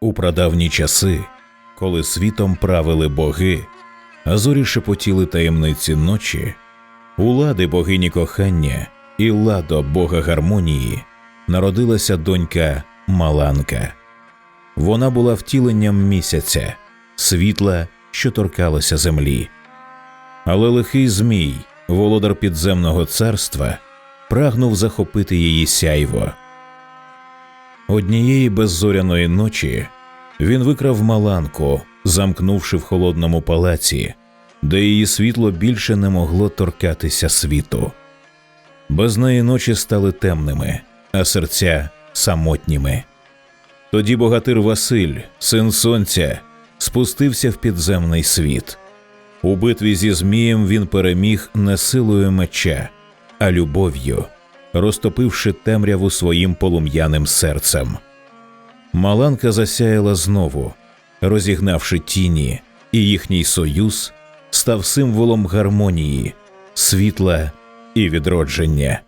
У прадавні часи, коли світом правили боги, а зорі шепотіли таємниці ночі, у лади богині кохання і ладо бога гармонії народилася донька Маланка. Вона була втіленням місяця, світла, що торкалося землі. Але лихий Змій, володар підземного царства, прагнув захопити її сяйво. Однієї беззоряної ночі він викрав Маланку, замкнувши в холодному палаці, де її світло більше не могло торкатися світу. Без неї ночі стали темними, а серця самотніми. Тоді богатир Василь, син сонця, спустився в підземний світ. У битві зі Змієм він переміг не силою меча, а любов'ю, розтопивши темряву своїм полум'яним серцем. Маланка засяяла знову, розігнавши тіні, і їхній союз став символом гармонії, світла і відродження.